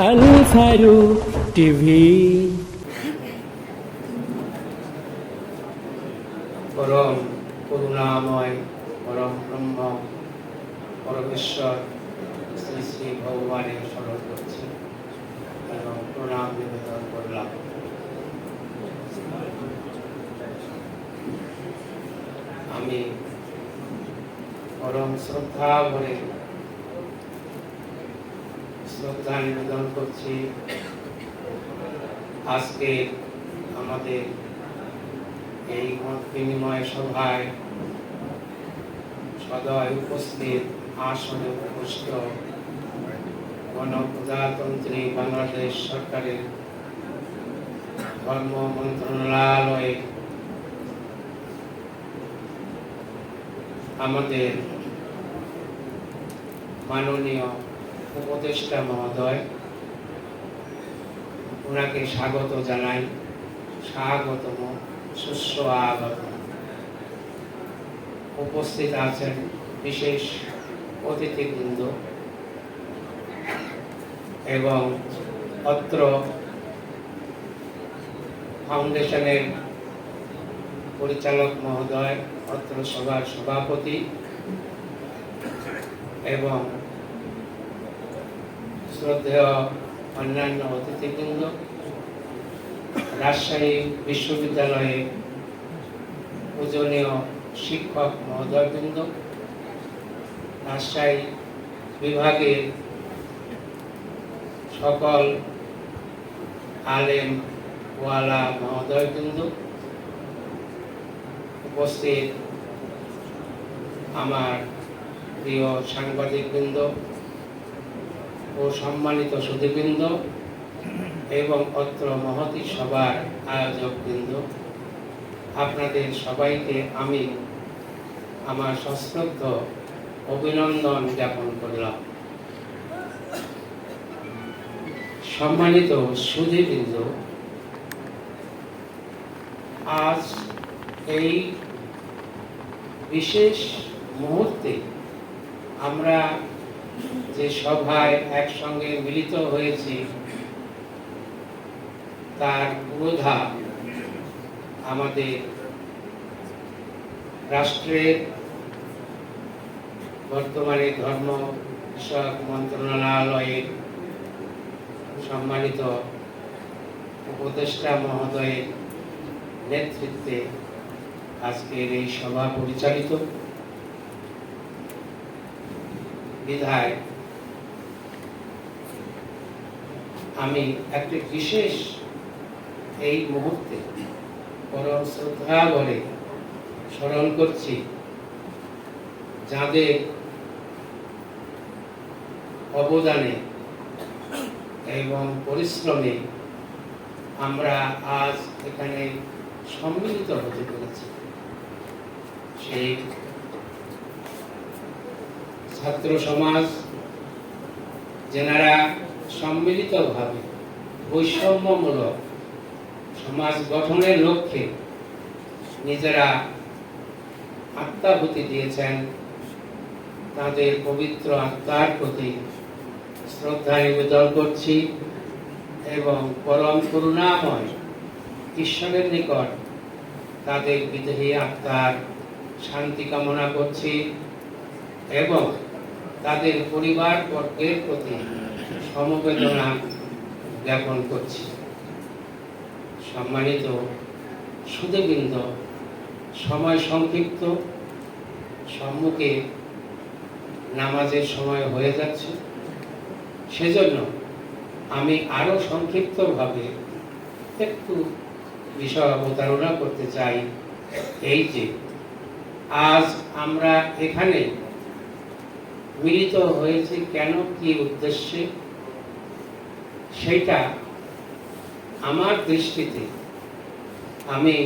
আল TV. পরম করুণাময়, পরম ব্রহ্ম, পরমেশ্বর, শ্রী শ্রী ভগবানের স্মরণ করছি। এবং প্রণাম নিবেদন করলাম। আমি পরম শ্রদ্ধা ভরে শ্রদ্ধা নিবেদন করছি। আজকে আমাদের এই মত বিনিময় সভায় সদয় উপস্থিত আসনে উপস্থিত গণপ্রজাতন্ত্রী বাংলাদেশ সরকারের ধর্ম মন্ত্রণালয়ে আমাদের মাননীয় উপদেষ্টা মহোদয়, ওনাকে স্বাগত জানাই, স্বাগতম সুস্বাগত উপস্থিত আছেন বিশেষ অতিথিবৃন্দ এবং অত্র ফাউন্ডেশনের পরিচালক মহোদয়, অত্র সভার সভাপতি এবং শ্রদ্ধেয় অন্যান্য অতিথিবৃন্দ, রাজশাহী বিশ্ববিদ্যালয়ে পূজনীয় শিক্ষক মহোদয়বৃন্দ, রাজশাহী বিভাগের সকল আলেম ওয়ালা মহোদয়বৃন্দ উপস্থিত আমার প্রিয় সাংবাদিকবৃন্দ ও সম্মানিত সুধীবৃন্দ এবং অত্র মহতি সভার আয়োজকবৃন্দ, আপনাদের সবাইকে আমি আমার সশ্রদ্ধ অভিনন্দন জ্ঞাপন করলাম। সম্মানিত সুধীবৃন্দ, আজ এই বিশেষ মুহূর্তে আমরা যে সভায় একসঙ্গে মিলিত হয়েছি, তার পুরোধা আমাদের রাষ্ট্রের বর্তমানে ধর্ম বিষয়ক মন্ত্রণালয়ের সম্মানিত উপদেষ্টা মহোদয়ের নেতৃত্বে আজকের এই সভা পরিচালিত। বিধায় আমি একটি বিশেষ এই মুহূর্তে পরম শ্রদ্ধা বলে স্মরণ করছি, যাদের অবদানে এবং পরিশ্রমে আমরা আজ এখানে সম্মিলিত হতে পেরেছি। সেই ছাত্র সমাজ, যেনারা সম্মিলিতভাবে বৈষম্যমূলক সমাজ গঠনের লক্ষ্যে নিজেরা আত্মাহুতি দিয়েছেন। তাদের পবিত্র আত্মার প্রতি শ্রদ্ধা নিবেদন করছি এবং পরম করুণাময় ঈশ্বরের নিকট তাদের বিদেহী আত্মার শান্তি কামনা করছি এবং তাদের পরিবার বর্গের প্রতি সমবেদনা জ্ঞাপন করছি। সম্মানিত সুদীবৃন্দ সময় সংক্ষিপ্ত, সম্মুখে নামাজের সময় হয়ে যাচ্ছে। সেজন্য আমি আরও সংক্ষিপ্তভাবে একটু বিষয় অবতারণা করতে চাই। এই যে, আজ আমরা এখানে মিলিত হয়েছে কেন? কি উদ্দেশ্যে? সেটা আমার দৃষ্টিতে আমি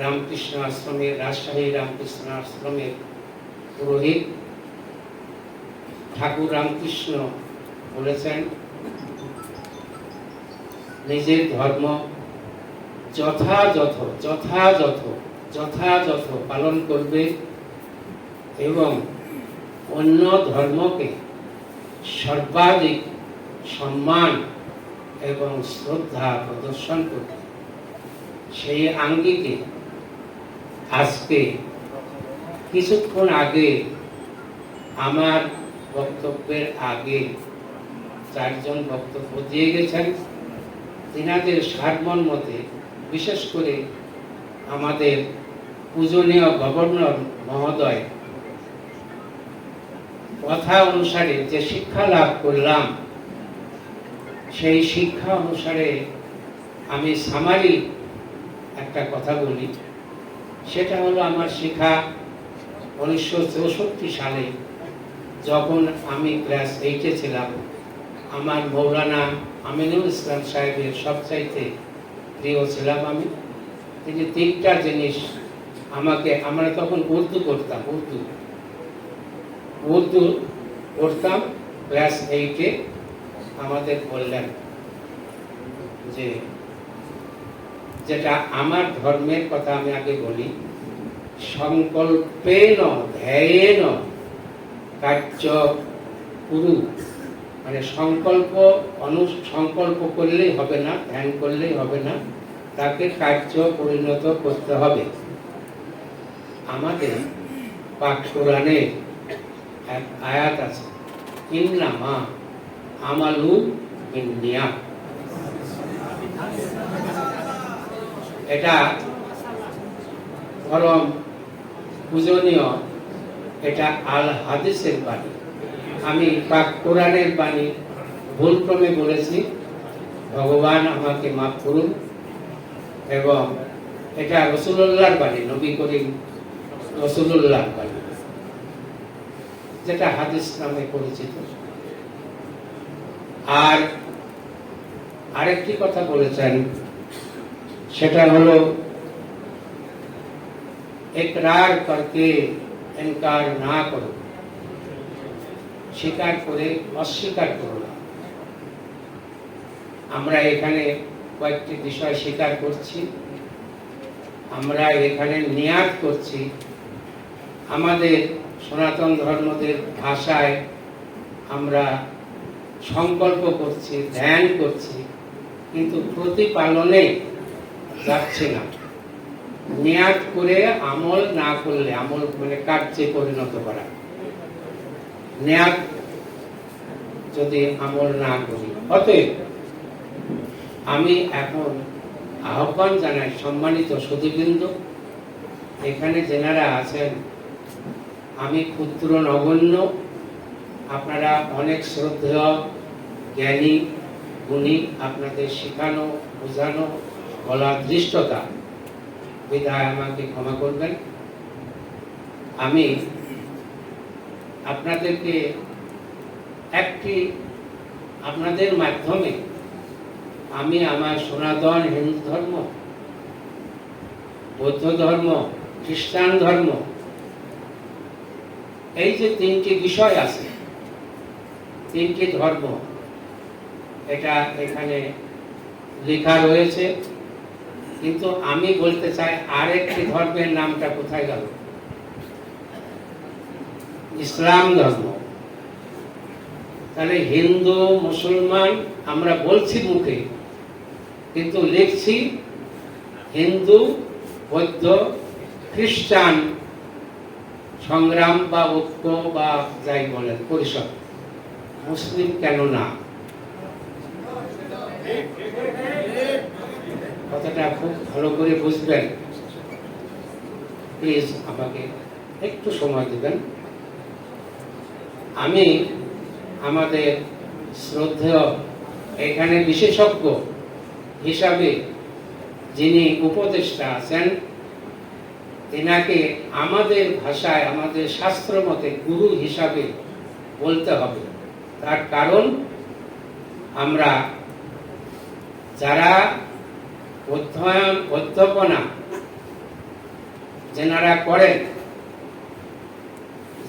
রামকৃষ্ণ আশ্রমের, রাজশাহী রামকৃষ্ণ আশ্রমের পুরোহিত ঠাকুর রামকৃষ্ণ বলেছেন, নিজের ধর্ম যথাযথ যথাযথ যথাযথ পালন করবে এবং অন্য ধর্মকে সর্বাধিক সম্মান এবং শ্রদ্ধা প্রদর্শন করি সেই আঙ্গিকে আজকে কিছুক্ষণ আগে আমার বক্তব্যের আগে চারজন বক্তব্য দিয়ে গেছেন। তিনাদের মতে বিশেষ করে আমাদের পূজনীয় গভর্নর মহোদয় কথা অনুসারে যে শিক্ষা লাভ করলাম সেই শিক্ষা অনুসারে আমি সামারি একটা কথা বলি। সেটা হলো আমার শিক্ষা উনিশশো চৌষট্টি সালে যখন আমি ক্লাস এইটে ছিলাম, আমার মৌলানা আমিনুল ইসলাম সাহেবের সবচাইতে প্রিয় ছিলাম আমি। তিনি তিনটা জিনিস আমাকে, আমরা তখন উর্দু করতাম উর্দু। উর্দু পড়তাম ক্লাস এইটে আমাদের বললেন যে, যেটা আমার ধর্মের কথা আমি আগে বলি, সংকল্পেন, ধ্যায়েন, কার্য কুরু। মানে সংকল্প অনু, সংকল্প করলেই হবে না, ধ্যান করলেই হবে না, তাকে কার্য পরিণত করতে হবে। আমাদের কোরআনের এক আয়াত আছে, ইন্নামা আমালু বিন্নিয়া এটা পরম পূজনীয়, এটা আল হাদিসের বাণী। আমি পাক কোরআনের বাণী ভুলক্রমে বলেছি, ভগবান আমাকে মাফ করুন এবং এটা রসুল্লাহর বাণী, নবী করিম রসুল্লাহর বাণী, যেটা হাদিস নামে পরিচিত। আর আরেকটি কথা বলেছেন, সেটা হলো, একরার করকে ইনকার না করো। স্বীকার করে, অস্বীকার করো না। আমরা এখানে কয়েকটি বিষয় স্বীকার করছি। আমরা এখানে নিয়াদ করছি। আমাদের সনাতন ধর্মদের ভাষায় আমরা সংকল্প করছি, ধ্যান করছি, কিন্তু প্রতিপালনে যাচ্ছে না। মেয়াদ করে আমল না করলে, আমল মানে কার্যে পরিণত করা। মেয়াদ যদি আমল না করি, অতএব আমি এখন আহ্বান জানাই সম্মানিত সুদীবৃন্দ এখানে যেনারা আছেন, আমি ক্ষুদ্র নগণ্য, আপনারা অনেক শ্রদ্ধেয় জ্ঞানী, গুণী আপনাদের শেখানো, বোঝানো বলার দৃষ্টতা, বিধায় আমাকে ক্ষমা করবেন। আমি আপনাদেরকে একটি, আপনাদের মাধ্যমে আমি আমার সনাতন হিন্দু ধর্ম, বৌদ্ধ ধর্ম, খ্রিস্টান ধর্ম, এই যে তিনটি বিষয় আছে, তিনটি ধর্ম এটা এখানে লেখা রয়েছে। কিন্তু আমি বলতে চাই, আরেকটি ধর্মের নামটা কোথায় গেল? ইসলাম ধর্ম। তাহলে হিন্দু, মুসলমান, আমরা বলছি মুখে, কিন্তু লিখছি হিন্দু, বৌদ্ধ, খ্রিস্টান, সংগ্রাম বা ঐক্য বা যাই বলেন, পরিষদ। মুসলিম কেন না? কথাটা খুব ভালো করে বুঝবেন। প্লিজ আমাকে একটু সময় দেবেন। আমি আমাদের শ্রদ্ধেয় এখানে বিশেষজ্ঞ হিসাবে যিনি উপদেষ্টা আছেন তেনাকে আমাদের ভাষায়, আমাদের শাস্ত্র মতে গুরু হিসাবে বলতে হবে। তার কারণ আমরা যারা অধ্যয়ন, অধ্যাপনা যেনারা করেন,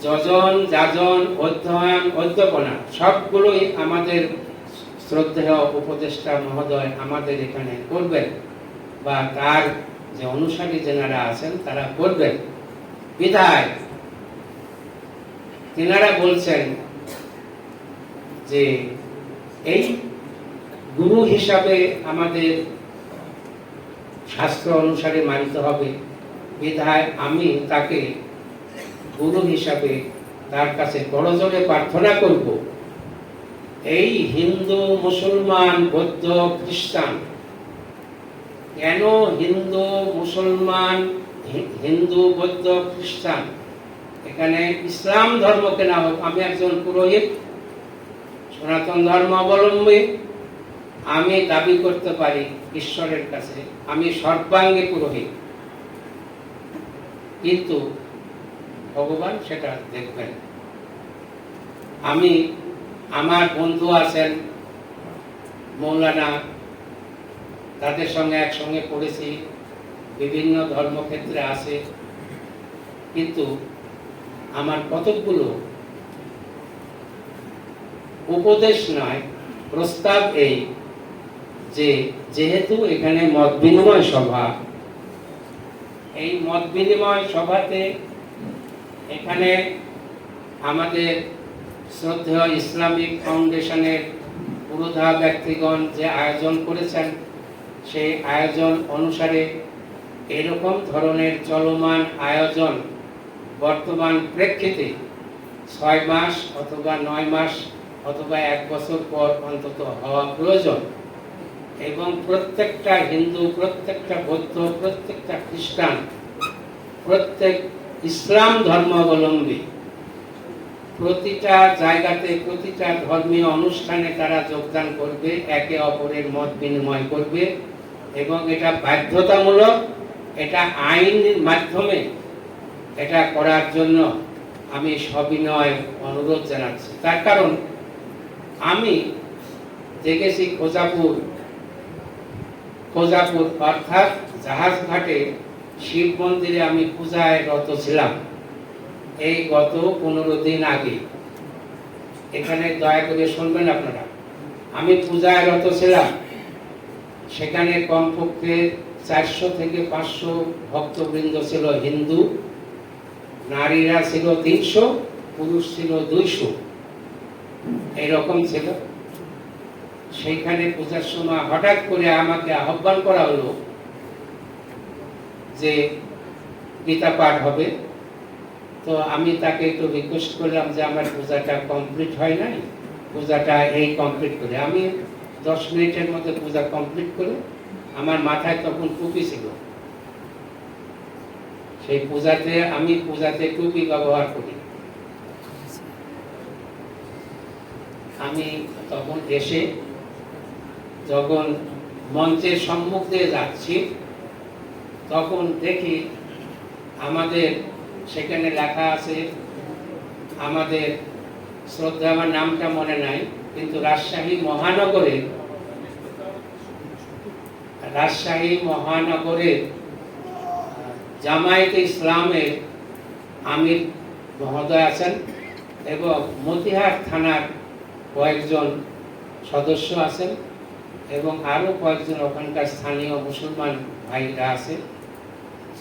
যজন, যাজন, অধ্যয়ন, অধ্যাপনা, সবগুলোই আমাদের শ্রদ্ধেয় উপদেষ্টা মহোদয় আমাদের এখানে করবেন বা তার যে অনুসারী যেনারা আছেন তারা করবেন। বিধায় তেনারা বলছেন যে এই গুরু হিসাবে আমাদের শাস্ত্র অনুসারে মানতে হবে। বিধায় আমি তাকে গুরু হিসাবে তার কাছে বড় জোরে প্রার্থনা করব। এই হিন্দু, মুসলমান, বৌদ্ধ, খ্রিস্টান, কেন হিন্দু, মুসলমান হিন্দু, বৌদ্ধ, খ্রিস্টান? এখানে ইসলাম ধর্মকে না হোক আমি একজন পুরোহিত, সনাতন ধর্ম অবলম্বী আমি দাবি করতে পারি ঈশ্বরের কাছে, আমি সর্বাঙ্গে পুরোহিত। কিন্তু ভগবান সেটা দেখবেন। আমি, আমার বন্ধু আছেন, মৌলানা, তাদের সঙ্গে একসঙ্গে পড়েছি, বিভিন্ন ধর্মক্ষেত্রে আছে। কিন্তু আমার কতকগুলো উপদেশ নয়, প্রস্তাব এই যে যেহেতু এখানে মত বিনিময় সভা, এই মত বিনিময় সভাতে এখানে আমাদের শ্রদ্ধেয় ইসলামিক ফাউন্ডেশনের পুরোধা ব্যক্তিগণ যে আয়োজন করেছেন, সেই আয়োজন অনুসারে এরকম ধরনের চলমান আয়োজন বর্তমান প্রেক্ষিতে ছয় মাস অথবা নয় মাস অথবা এক বছর পর অন্তত হওয়া প্রয়োজন। এবং প্রত্যেকটা হিন্দু, প্রত্যেকটা বৌদ্ধ, প্রত্যেকটা খ্রিস্টান, প্রত্যেক ইসলাম ধর্মাবলম্বী, প্রতিটা জায়গাতে, প্রতিটা ধর্মীয় অনুষ্ঠানে তারা যোগদান করবে, একে অপরের মত বিনিময় করবে এবং এটা বাধ্যতামূলক, এটা আইনের মাধ্যমে এটা করার জন্য আমি সবিনয় অনুরোধ জানাচ্ছি। তার কারণ আমি দেখেছি খোঁজাপুর খোঁজাপুর অর্থাৎ জাহাজ ঘাটে শিব মন্দিরে আমি পূজায় রত ছিলাম। এই গত পনেরো দিন আগে। এখানে দয়া করে শুনবেন আপনারা। আমি পূজায় রত ছিলাম। সেখানে কমপক্ষে চারশো থেকে পাঁচশো ভক্তবৃন্দ ছিল হিন্দু, নারীরা ছিল তিনশো, পুরুষ ছিল দুইশো। এরকম ছিল। সেইখানে পূজার সময় হঠাৎ করে আমাকে আহ্বান করা হলো যে গীতা পাঠ হবে। তো আমি তাকে একটু রিকোয়েস্ট করলাম যে আমার পূজাটা কমপ্লিট হয় নাই? পূজাটা এই কমপ্লিট করে। আমি দশ মিনিটের মধ্যে পূজা কমপ্লিট করে আমার মাথায় তখন টুপি ছিল। সেই পূজাতে আমি পূজাতে টুপি ব্যবহার করি। আমি তখন এসে যখন মঞ্চের সম্মুখ দিয়ে যাচ্ছি, তখন দেখি আমাদের সেখানে লেখা আছে, আমাদের শ্রদ্ধা আমার নামটা মনে নাই, কিন্তু রাজশাহী মহানগরে, রাজশাহী মহানগরের জামায়াতে ইসলামের আমির মহোদয় আছেন এবং মতিহার থানার কয়েকজন সদস্য আছেন। এবং আরও কয়েকজন ওখানকার স্থানীয় মুসলমান ভাইরা আছে।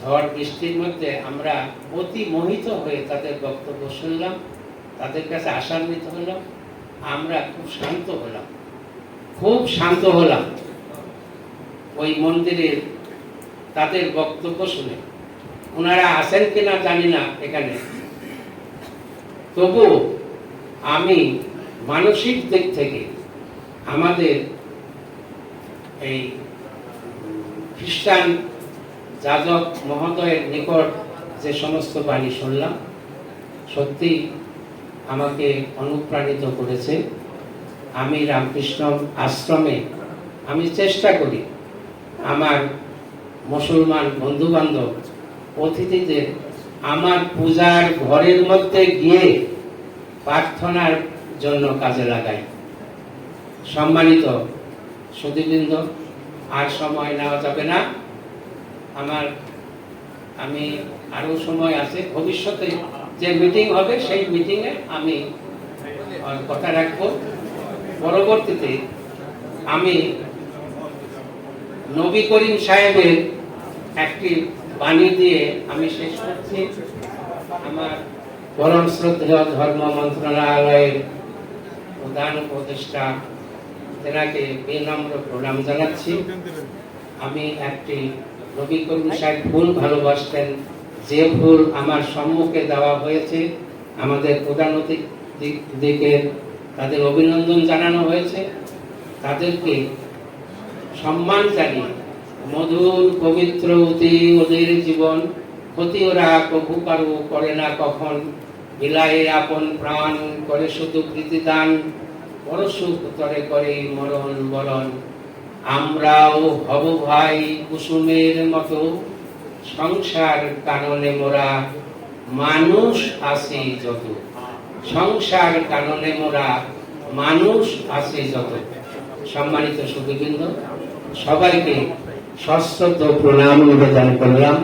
ঝড় বৃষ্টির মধ্যে আমরা অতি মোহিত হয়ে তাদের বক্তব্য শুনলাম, তাদের কাছে আশান্বিত হলাম, আমরা খুব শান্ত হলাম। খুব শান্ত হলাম। ওই মন্দিরের তাদের বক্তব্য শুনে। ওনারা আছেন কিনা জানি না এখানে। তবু আমি মানসিক দিক থেকে আমাদের এই খ্রিস্টান যাজক মহোদয়ের নিকট যে সমস্ত বাণী শুনলাম, সত্যি আমাকে অনুপ্রাণিত করেছে। আমি রামকৃষ্ণ আশ্রমে আমি চেষ্টা করি আমার মুসলমান বন্ধু বান্ধব অতিথিদের আমার পূজার ঘরের মধ্যে গিয়ে প্রার্থনার জন্য কাজে লাগাই। সম্মানিত সুদীবৃন্দ আর সময় নেওয়া যাবে না। আমার, আমি আরও সময় আছে, ভবিষ্যতে যে মিটিং হবে, সেই মিটিংয়ে আমি কথা রাখব। পরবর্তীতে আমি নবী করিম সাহেবের একটি বাণী দিয়ে আমি শেষ করছি। আমার পরম শ্রদ্ধেয় ধর্ম মন্ত্রণালয়ের প্রধান উপদেষ্টা তেনাকে বিনম্র প্রণাম জানাচ্ছি। আমি একটি রবি সাহেব ভালোবাসতেন, যে ফুল আমার সম্মুখে দেওয়া হয়েছে, আমাদের প্রধান দিকে তাদের অভিনন্দন জানানো হয়েছে। তাদেরকে সম্মান জানিয়ে মধুর, পবিত্র অতি ওদের জীবন, ক্ষতি ওরা কভু কারু করে না কখন বিলায়ে আপন প্রাণ করে শুধু প্রীতিদান। বড় সুখ তরে করে মরণ বরণ। আমরাও হব ভাই কুসুমের মতো। সংসার কাননে মোরা মানুষ আসি যত। সংসার কাননে মোরা মানুষ আসি যত। সম্মানিত সুদীবৃন্দ সবাইকে সশ্রদ্ধ প্রণাম নিবেদন করলাম।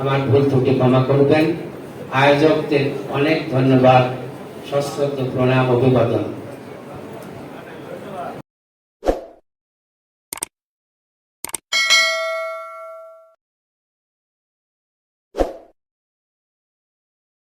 আমার ভুল ত্রুটি ক্ষমা করবেন। আয়োজকদের অনেক ধন্যবাদ। সশ্রদ্ধ প্রণাম, অভিবাদন।